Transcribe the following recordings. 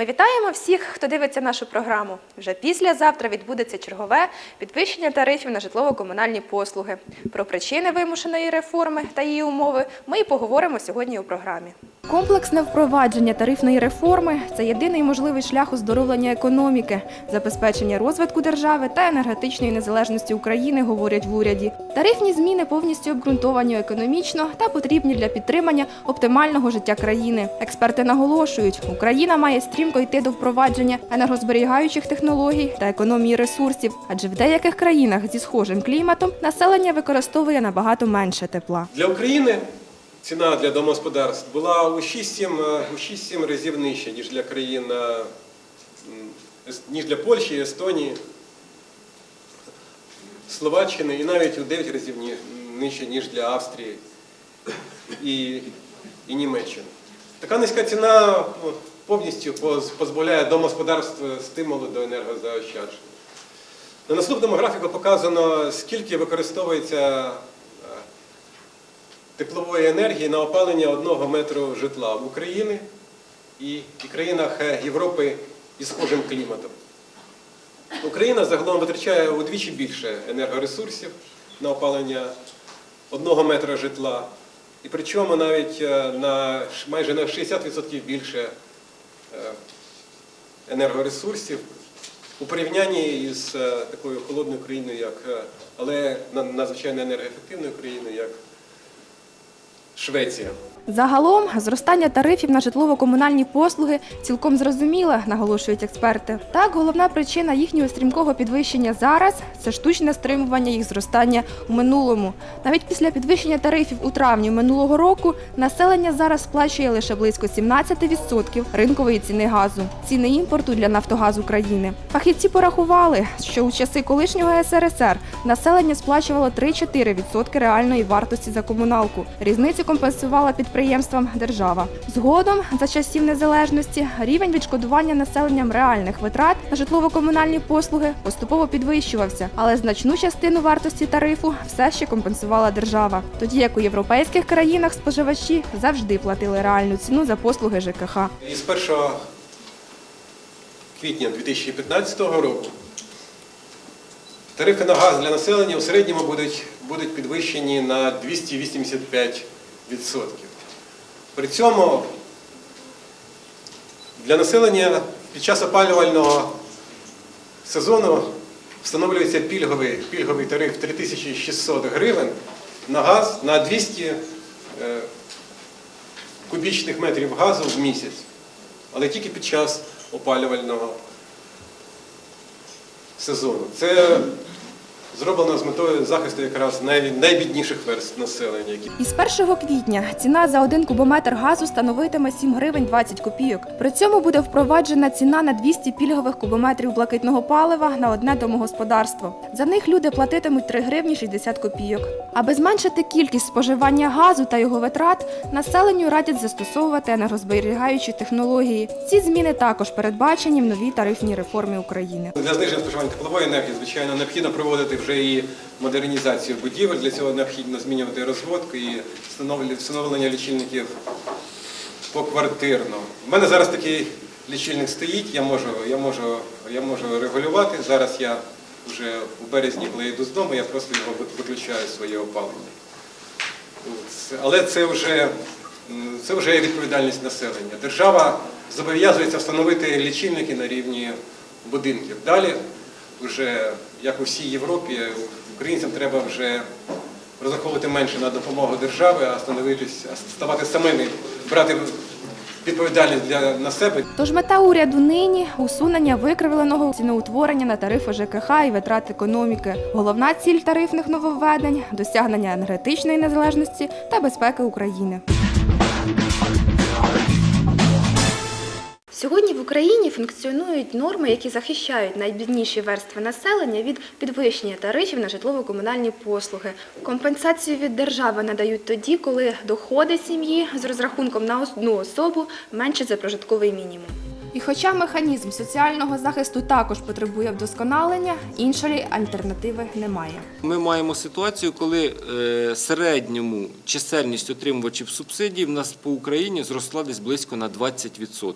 Ми вітаємо всіх, хто дивиться нашу програму. Вже післязавтра відбудеться чергове підвищення тарифів на житлово-комунальні послуги. Про причини вимушеної реформи та її умови ми і поговоримо сьогодні у програмі. Комплексне впровадження тарифної реформи це єдиний можливий шлях оздоровлення економіки, забезпечення розвитку держави та енергетичної незалежності України, говорять в уряді. Тарифні зміни повністю обґрунтовані економічно та потрібні для підтримання оптимального життя країни. Експерти наголошують, Україна має стрімко йти до впровадження енергозберігаючих технологій та економії ресурсів, адже в деяких країнах зі схожим кліматом населення використовує набагато менше тепла. Для України ціна для домогосподарств була у 6-7 е, разів нижча, ніж для країн, е, ніж для Польщі, Естонії, Словаччини і навіть у 9 разів нижче, ніж для Австрії і, і Німеччини. Така низька ціна ну, повністю поз- позбавляє домогосподарств стимулу до енергозаощадження. На наступному графіку показано, скільки використовується теплової енергії на опалення одного метру житла в Україні і, і країнах е, Європи із схожим кліматом. Україна загалом витрачає удвічі більше енергоресурсів на опалення одного метра житла, і причому навіть е, на майже на 60% більше е, енергоресурсів у порівнянні із такою холодною країною, як, але надзвичайно енергоефективною країною, як Швеція. Загалом зростання тарифів на житлово-комунальні послуги цілком зрозуміле, наголошують експерти. Так, головна причина їхнього стрімкого підвищення зараз це штучне стримування їх зростання у минулому. Навіть після підвищення тарифів у травні минулого року населення зараз сплачує лише близько 17% ринкової ціни газу, ціни імпорту для Нафтогаз України. Фахівці порахували, що у часи колишнього СРСР населення сплачувало 3-4% реальної вартості за комуналку. Різницю компенсувала підприємствам держава. Згодом, за часів незалежності, рівень відшкодування населенням реальних витрат на житлово-комунальні послуги поступово підвищувався, але значну частину вартості тарифу все ще компенсувала держава. Тоді як у європейських країнах споживачі завжди платили реальну ціну за послуги ЖКХ. Із 1 квітня 2015 року тарифи на газ для населення у середньому будуть, будуть підвищені на 285%. При цьому для населення під час опалювального сезону встановлюється пільговий, пільговий тариф 3600 гривень на газ на 200 е, кубічних метрів газу в місяць, але тільки під час опалювального сезону. Це зроблено з метою захисту якраз найбідніших верств населення, Із 1 квітня ціна за один кубометр газу становитиме 7 гривень 20 копійок. При цьому буде впроваджена ціна на 200 пільгових кубометрів блакитного палива на одне домогосподарство. За них люди платитимуть 3 гривні 60 копійок. Аби зменшити кількість споживання газу та його витрат, населенню радять застосовувати енергозберігаючі технології. Ці зміни також передбачені в новій тарифній реформі України. Для зниження споживання теплової енергії, звичайно, необхідно проводити вже і модернізацію будівель. Для цього необхідно змінювати розводку і встановлення- лічильників поквартирно. У мене зараз такий лічильник стоїть, я можу, я можу, я можу регулювати. Зараз я вже у березні, коли йду з дому, я просто його ви- виключаю своє опалення. Але це вже, це вже є відповідальність населення. Держава зобов'язується встановити лічильники на рівні будинків. Далі, вже, як у всій Європі, українцям треба вже розраховувати менше на допомогу держави, а становитись, ставати самими, брати відповідальність для на себе. Тож мета уряду нині усунення викривленого ціноутворення на тарифи ЖКХ і витрат економіки. Головна ціль тарифних нововведень досягнення енергетичної незалежності та безпеки України. Сьогодні в Україні функціонують норми, які захищають найбідніші верстви населення від підвищення тарифів на житлово-комунальні послуги. Компенсацію від держави надають тоді, коли доходи сім'ї з розрахунком на одну особу менше за прожитковий мінімум. І хоча механізм соціального захисту також потребує вдосконалення, іншої альтернативи немає. Ми маємо ситуацію, коли е, середньому чисельність отримувачів субсидій в нас по Україні зросла десь близько на 20%.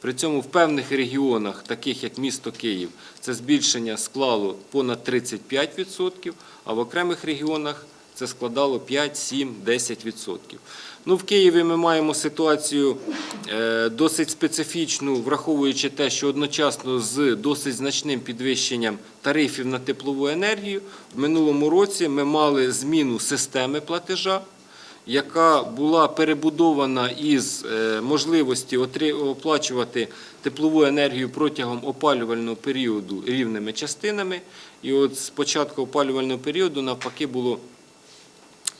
При цьому в певних регіонах, таких як місто Київ, це збільшення склало понад 35%, а в окремих регіонах це складало 5, 7, 10%. Ну, в Києві ми маємо ситуацію е, досить специфічну, враховуючи те, що одночасно з досить значним підвищенням тарифів на теплову енергію в минулому році ми мали зміну системи платежа, яка була перебудована із е, можливості оплачувати теплову енергію протягом опалювального періоду рівними частинами. І от з початку опалювального періоду навпаки було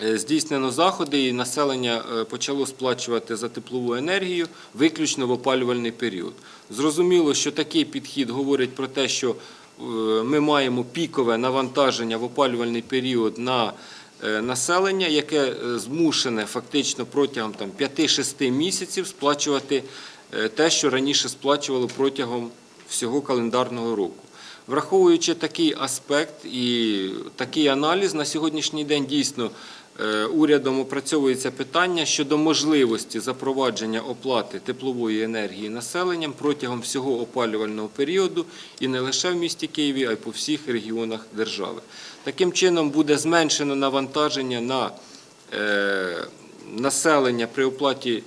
Е, Здійснено заходи, і населення е, почало сплачувати за теплову енергію виключно в опалювальний період. Зрозуміло, що такий підхід говорить про те, що ми маємо пікове навантаження в опалювальний період на населення, яке е, змушене фактично протягом 5-6 місяців сплачувати е, те, що раніше сплачувало протягом всього календарного року. Враховуючи такий аспект і такий аналіз, на сьогоднішній день дійсно е, урядом опрацьовується питання щодо можливості запровадження оплати теплової енергії населенням протягом всього опалювального періоду і не лише в місті Києві, а й по всіх регіонах держави. Таким чином буде зменшено навантаження на е, населення при оплаті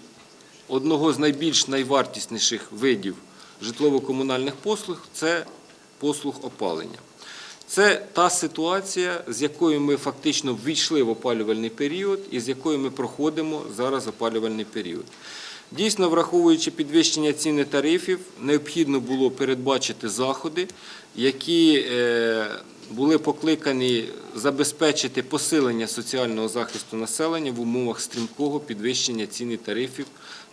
одного з найбільш найвартісніших видів житлово-комунальних послуг це послуг опалення. Це та ситуація, з якою ми фактично ввійшли в опалювальний період і з якою ми проходимо зараз опалювальний період. Дійсно, враховуючи підвищення ціни тарифів, необхідно було передбачити заходи, які е, були покликані забезпечити посилення соціального захисту населення в умовах стрімкого підвищення ціни тарифів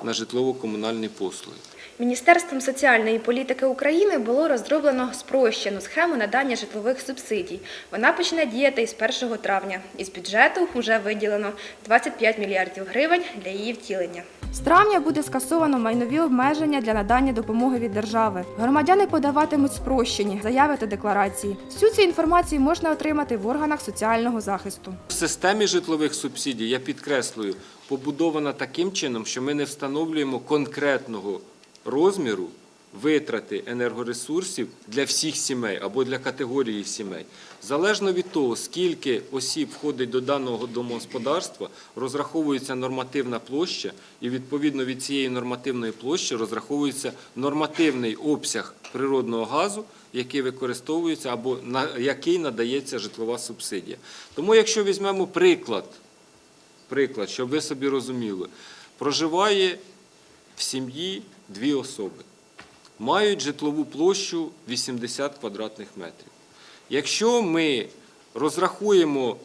на житлово-комунальні послуги. Міністерством соціальної політики України було розроблено спрощену схему надання житлових субсидій. Вона почне діяти із 1 травня. Із бюджету вже виділено 25 мільярдів гривень для її втілення. З травня буде скасовано майнові обмеження для надання допомоги від держави. Громадяни подаватимуть спрощені заяви та декларації. Всю цю інформацію можна отримати в органах соціального захисту. В системі житлових субсидій, я підкреслюю, побудована таким чином, що ми не встановлюємо конкретного розміру витрати енергоресурсів для всіх сімей або для категорії сімей. Залежно від того, скільки осіб входить до даного домогосподарства, розраховується нормативна площа, і відповідно від цієї нормативної площі розраховується нормативний обсяг природного газу, який використовується або на який надається житлова субсидія. Тому, якщо візьмемо приклад, приклад, щоб ви собі розуміли, проживає в сім'ї дві особи, мають житлову площу 80 квадратних метрів. Якщо ми розрахуємо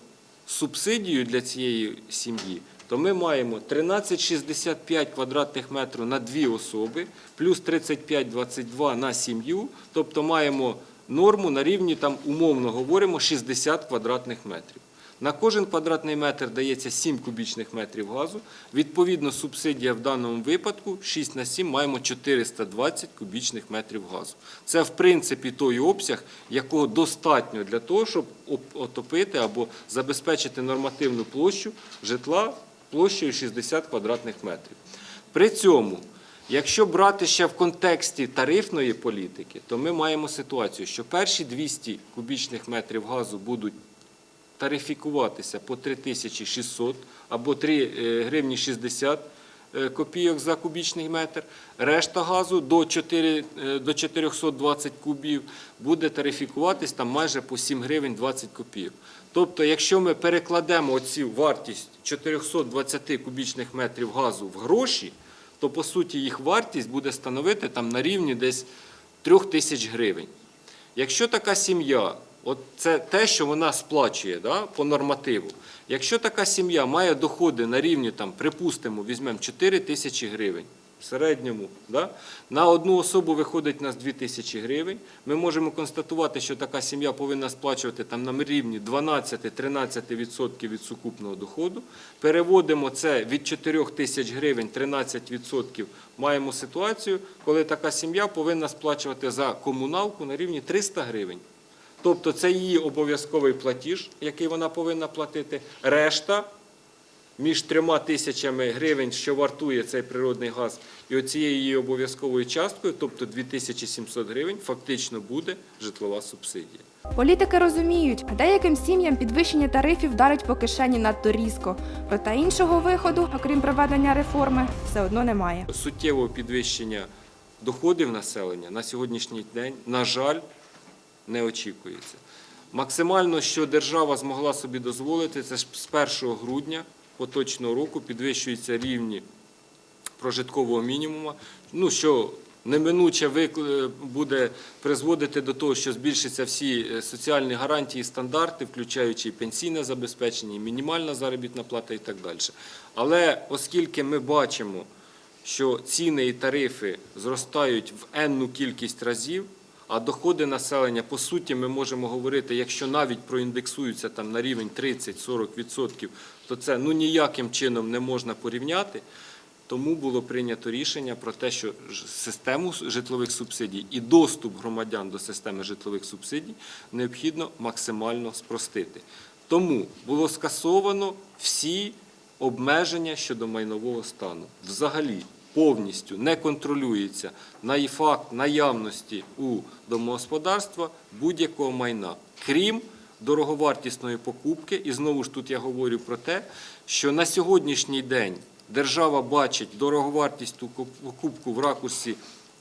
субсидію для цієї сім'ї, то ми маємо 13,65 квадратних метрів на дві особи, плюс 35,22 на сім'ю, тобто маємо норму на рівні, там умовно говоримо, 60 квадратних метрів. На кожен квадратний метр дається 7 кубічних метрів газу. Відповідно, субсидія в даному випадку 6 на 7 маємо 420 кубічних метрів газу. Це в принципі той обсяг, якого достатньо для того, щоб отопити або забезпечити нормативну площу житла площею 60 квадратних метрів. При цьому, якщо брати ще в контексті тарифної політики, то ми маємо ситуацію, що перші 200 кубічних метрів газу будуть тарифікуватися по 3600 або 3 е, гривні 60 е, копійок за кубічний метр. Решта газу до, 4, е, до 420 кубів буде тарифікуватись там майже по 7 гривень 20 копійок. Тобто, якщо ми перекладемо оцю вартість 420 кубічних метрів газу в гроші, то по суті їх вартість буде становити там на рівні десь 3 тисяч гривень. Якщо така сім'я, от це те, що вона сплачує да, по нормативу. Якщо така сім'я має доходи на рівні, там, припустимо, візьмемо 4 тисячі гривень в середньому, да, на одну особу виходить у нас 2 тисячі гривень, ми можемо констатувати, що така сім'я повинна сплачувати там, на рівні 12-13% від сукупного доходу. Переводимо це від 4 тисяч гривень 13%, маємо ситуацію, коли така сім'я повинна сплачувати за комуналку на рівні 300 гривень. Тобто це її обов'язковий платіж, який вона повинна платити. Решта між трьома тисячами гривень, що вартує цей природний газ, і оцією її обов'язковою часткою, тобто 2700 гривень, фактично буде житлова субсидія. Політики розуміють, деяким сім'ям підвищення тарифів вдарить по кишені надто різко. Проте іншого виходу, окрім проведення реформи, все одно немає. Суттєвого підвищення доходів населення на сьогоднішній день, на жаль, не очікується. Максимально, що держава змогла собі дозволити, це ж з 1 грудня поточного року підвищуються рівні прожиткового мінімуму, ну, що неминуче буде призводити до того, що збільшаться всі е, соціальні гарантії і стандарти, включаючи пенсійне забезпечення, мінімальна заробітна плата і так далі. Але оскільки ми бачимо, що ціни і тарифи зростають в енну кількість разів, а доходи населення, по суті, ми можемо говорити, якщо навіть проіндексуються там на рівень 30-40%, то це ну ніяким чином не можна порівняти. Тому було прийнято рішення про те, що систему житлових субсидій і доступ громадян до системи житлових субсидій необхідно максимально спростити. Тому було скасовано всі обмеження щодо майнового стану. Взагалі повністю не контролюється на факт наявності у домогосподарства будь-якого майна, крім дороговартісної покупки. І знову ж тут я говорю про те, що на сьогоднішній день держава бачить дороговартість покупку в ракурсі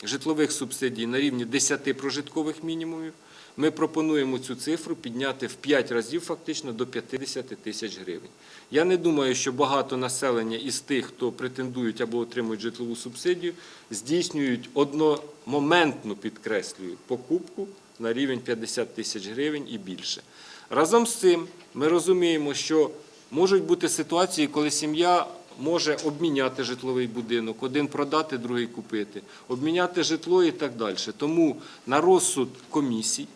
житлових субсидій на рівні 10 прожиткових мінімумів. Ми пропонуємо цю цифру підняти в 5 разів фактично до 50 тисяч гривень. Я не думаю, що багато населення із тих, хто претендують або отримують житлову субсидію, здійснюють одномоментну, підкреслюю, покупку на рівень 50 тисяч гривень і більше. Разом з цим ми розуміємо, що можуть бути ситуації, коли сім'я може обміняти житловий будинок, один продати, другий купити, обміняти житло і так далі. Тому на розсуд комісій,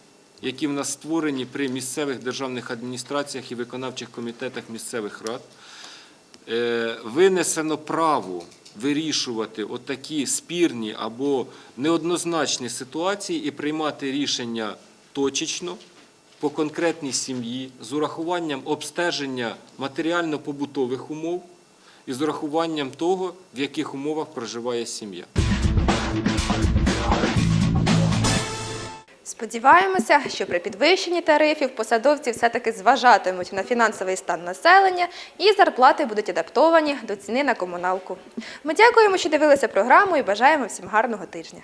які в нас створені при місцевих державних адміністраціях і виконавчих комітетах місцевих рад, е, винесено право вирішувати отакі спірні або неоднозначні ситуації і приймати рішення точечно по конкретній сім'ї з урахуванням обстеження матеріально-побутових умов і з урахуванням того, в яких умовах проживає сім'я. Сподіваємося, що при підвищенні тарифів посадовці все-таки зважатимуть на фінансовий стан населення і зарплати будуть адаптовані до ціни на комуналку. Ми дякуємо, що дивилися програму і бажаємо всім гарного тижня.